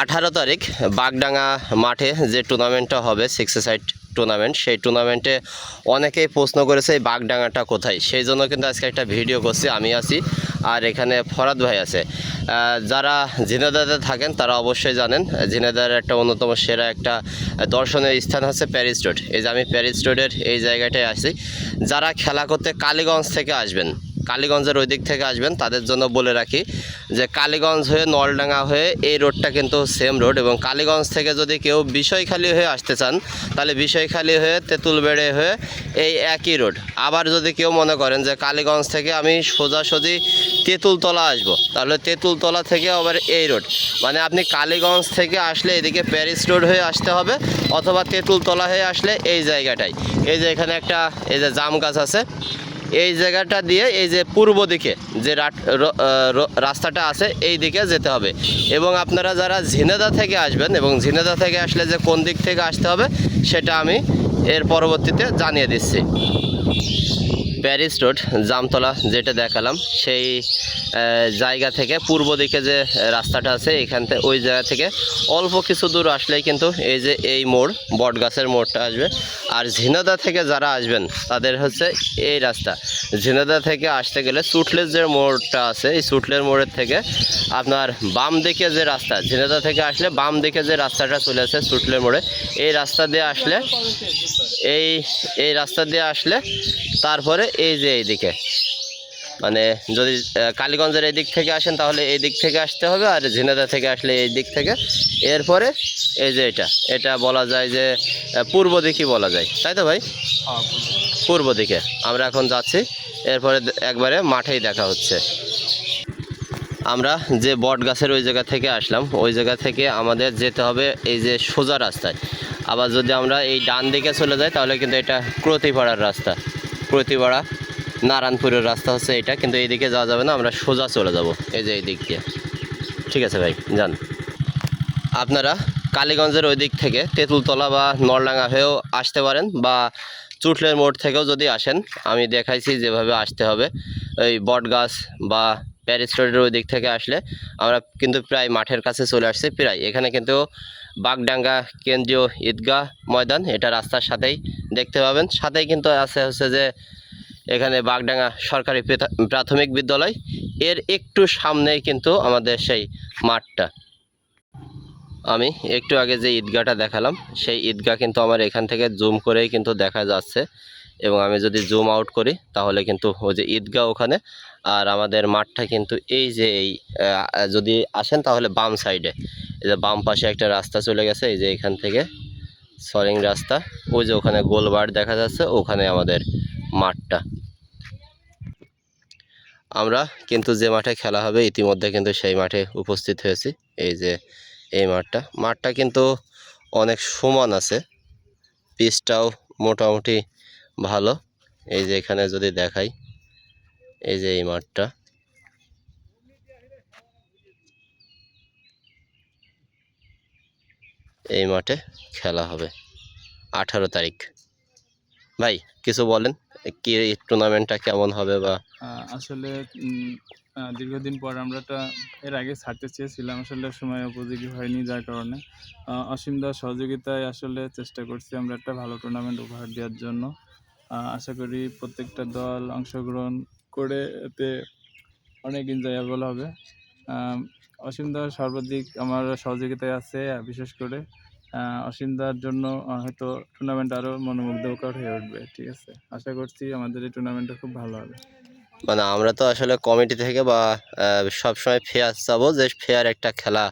আঠারো তারিখ বাগডাঙ্গা মাঠে যে টুর্নামেন্টটা হবে সিক্স সাইড টুর্নামেন্ট, সেই টুর্নামেন্টে অনেকেই প্রশ্ন করেছে এই বাগডাঙ্গাটা কোথায়? সেই জন্য কিন্তু আজকে একটা ভিডিও করছি, আমি আছি আর এখানে ফরাদ ভাই আছে। যারা ঝিনাদাতে থাকেন তারা অবশ্যই জানেন ঝিনাদার একটা অন্যতম সেরা একটা দর্শনীয় স্থান হচ্ছে প্যারিস রোড। এই যে আমি প্যারিস রোডের এই জায়গাটায় আছি যারা খেলা করতে কালীগঞ্জ থেকে আসবেন কালীগঞ্জের ওই দিক থেকে আসবেন, তাদের জন্য বলে রাখি যে কালীগঞ্জ হয়ে নলডাঙ্গা হয়ে এই রোডটা কিন্তু সেম রোড এবং কালীগঞ্জ থেকে যদি কেউ বিষয়খালী হয়ে আসতে চান, তাহলে বিষয়খালী হয়ে তেঁতুলবেড়ে হয়ে এই একই রোড আবার যদি কেউ মনে করেন যে কালীগঞ্জ থেকে আমি সোজাসুজি তেঁতুলতলা আসব, তাহলে তেঁতুলতলা থেকে আবার এই রোড মানে আপনি কালীগঞ্জ থেকে আসলে এদিকে প্যারিস রোড হয়ে আসতে হবে অথবা তেঁতুলতলা হয়ে আসলে এই জায়গাটায় এই যে এখানে একটা, এই যে জাম গাছ আছে এই জায়গাটা দিয়ে এই যে পূর্ব দিকে যে রাস্তাটা আছে, এই দিকে যেতে হবে। এবং আপনারা যারা ঝিনেদা থেকে আসবেন এবং ঝিনেদা থেকে আসলে যে কোন দিক থেকে আসতে হবে, সেটা আমি এর পরবর্তীতে জানিয়ে দিচ্ছি। প্যারিস রোড, জামতলা যেটা দেখালাম, সেই জায়গা থেকে পূর্ব দিকে যে রাস্তাটা আছে, এখান থেকে ওই জায়গা থেকে অল্প কিছু দূর আসলেই কিন্তু এই যে এই মোড়, বটগাছের মোড়টা আসবে। আর ঝিনাদা থেকে যারা আসবেন, তাদের হচ্ছে এই রাস্তা। ঝিনাদা থেকে আসতে গেলে সুটলের যে মোড়টা আছে, এই সুটলের মোড়ের থেকে আপনার বাম দিকে যে রাস্তা, ঝিনাদা থেকে আসলে বাম দিকে যে রাস্তাটা চলে আসে সুটলের মোড়ে, এই রাস্তা দিয়ে আসলে এই এই রাস্তা দিয়ে আসলে তারপরে এই যে এইদিকে। মানে যদি কালীগঞ্জের এই দিক থেকে আসেন তাহলে এই দিক থেকে আসতে হবে আর ঝিনাদা থেকে আসলে এই দিক থেকে। এরপরে এই যে এটা এটা বলা যায় যে পূর্ব দিকই বলা যায়। তাই তো ভাই? পূর্ব দিকে। আমরা এখন যাচ্ছি। এরপরে একবারে মাঠেই দেখা হচ্ছে। আমরা যে বট গাছের ওই জায়গা থেকে আসলাম। ওই জায়গা থেকে আমাদের যেতে হবে এই যে সোজা রাস্তায়। আবার যদি আমরা এই ডান দিকে চলে যাই তাহলে কিন্তু এটা ক্রতিপাড়ার রাস্তা। ক্রতিপাড়া নারায়ণপুরের রাস্তা হচ্ছে এটা, কিন্তু এইদিকে যাওয়া যাবে না, আমরা সোজা চলে যাব। এই যে এই দিক দিয়ে। ঠিক আছে ভাই, যান। আপনারা কালীগঞ্জের ওই দিক থেকে তেঁতুলতলা বা নলডাঙ্গা হয়েও আসতে পারেন, বা চুটলের মোড় থেকেও যদি আসেন, আমি দেখাইছি যেভাবে আসতে হবে। ওই বট গাছ বা প্যারিস রোডের ওই দিক থেকে আসলে আমরা কিন্তু প্রায় মাঠের কাছে চলে আসছি, প্রায়। এখানে কিন্তু বাগডাঙ্গা কেন্দ্রীয় ঈদগাহ ময়দান, এটা রাস্তার সাথেই দেখতে পাবেন। সাথেই কিন্তু আছে হচ্ছে যে, এখানে বাগডাঙ্গা সরকারি প্রেথা- প্রাথমিক বিদ্যালয়। এর একটু সামনেই কিন্তু আমাদের সেই মাঠটা। আমি একটু আগে যে ঈদগাহটা দেখালাম, সেই ঈদগাহ কিন্তু আমার এখান থেকে জুম করেই কিন্তু দেখা যাচ্ছে। এবং আমি যদি জুম আউট করি, তাহলে কিন্তু ওই যে ঈদগাহ ওখানে আর আমাদের মাঠটা কিন্তু এই যে এই যদি আসেন তাহলে বাম সাইডে। এই যে বাম পাশে একটা রাস্তা চলে গেছে, এই যে এখান থেকে সরিং রাস্তা, ওই যে ওখানে গোলবার দেখা যাচ্ছে, ওখানে আমাদের মাঠটা। আমরা কিন্তু যে মাঠে খেলা হবে, ইতিমধ্যে কিন্তু সেই মাঠে উপস্থিত হয়েছি, এই যে এই মাঠটা। মাঠটা কিন্তু অনেক সমান আছে, পিচটাও মোটামুটি ভালো। এই যে এখানে যদি দেখাই, এই যে এই মাঠটা। এই মাঠে খেলা হবে। আঠারো তারিখ। ভাই, কিছু বলেন? কি টুর্নামেন্টটা কেমন হবে বা আসলে দীর্ঘদিন পর আমরা একটা এর আগে ছাড়তে চেয়েছিলাম। আসলে সময় উপযোগী হয়নি যার কারণে। অসীম দার সহযোগিতায় আসলে চেষ্টা করছি আমরা একটা ভালো টুর্নামেন্ট উপহার দেওয়ার জন্য। আশা করি প্রত্যেকটা দল অংশগ্রহণ করে এতে অনেক এনজয়েবল হবে। আম, অসীম দার সর্বাধিক আমার সহযোগিতায় আছে বিশেষ করে আহ, অসীম দার জন্য হয়তো টুর্নামেন্ট আরও মনোমুগ্ধকর হয়ে উঠবে ঠিক আছে? আশা করছি আমাদের এই টুর্নামেন্টটা খুব ভালো হবে। মানে আমরা তো আসলে কমিটি থেকে বা সব সময় ফেয়ার চাবো যে ফেয়ার একটা খেলা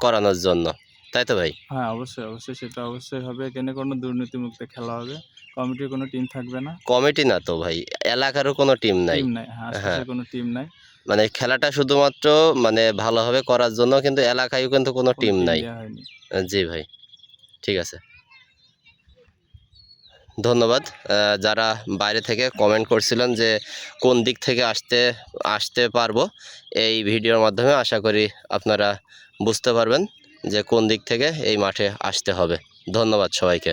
করানোর জন্য তাই তো ভাই? হ্যাঁ অবশ্যই অবশ্যই সেটা অবশ্যই হবে। কেন কোনো দুর্নীতিমুক্ত খেলা হবে। কমিটির কোনো টিম থাকবে না। কমিটি না তো ভাই এলাকারও কোনো টিম নাই। টিম নাই হ্যাঁ হ্যাঁ। কোনো টিম নাই। মানে খেলাটা শুধুমাত্র মানে ভালোভাবে করার জন্য কিন্তু এলাকায়ও কিন্তু কোনো কোনো টিম নাই। দেয়া হয়নি। জি ভাই ঠিক আছে। ধন্যবাদ। আহ, যারা বাইরে থেকে কমেন্ট করছিলেন যে কোন দিক থেকে আসতে আসতে পারব এই ভিডিওর মাধ্যমে আশা করি আপনারা বুঝতে পারবেন যে কোন দিক থেকে এই মাঠে আসতে হবে। ধন্যবাদ সবাইকে।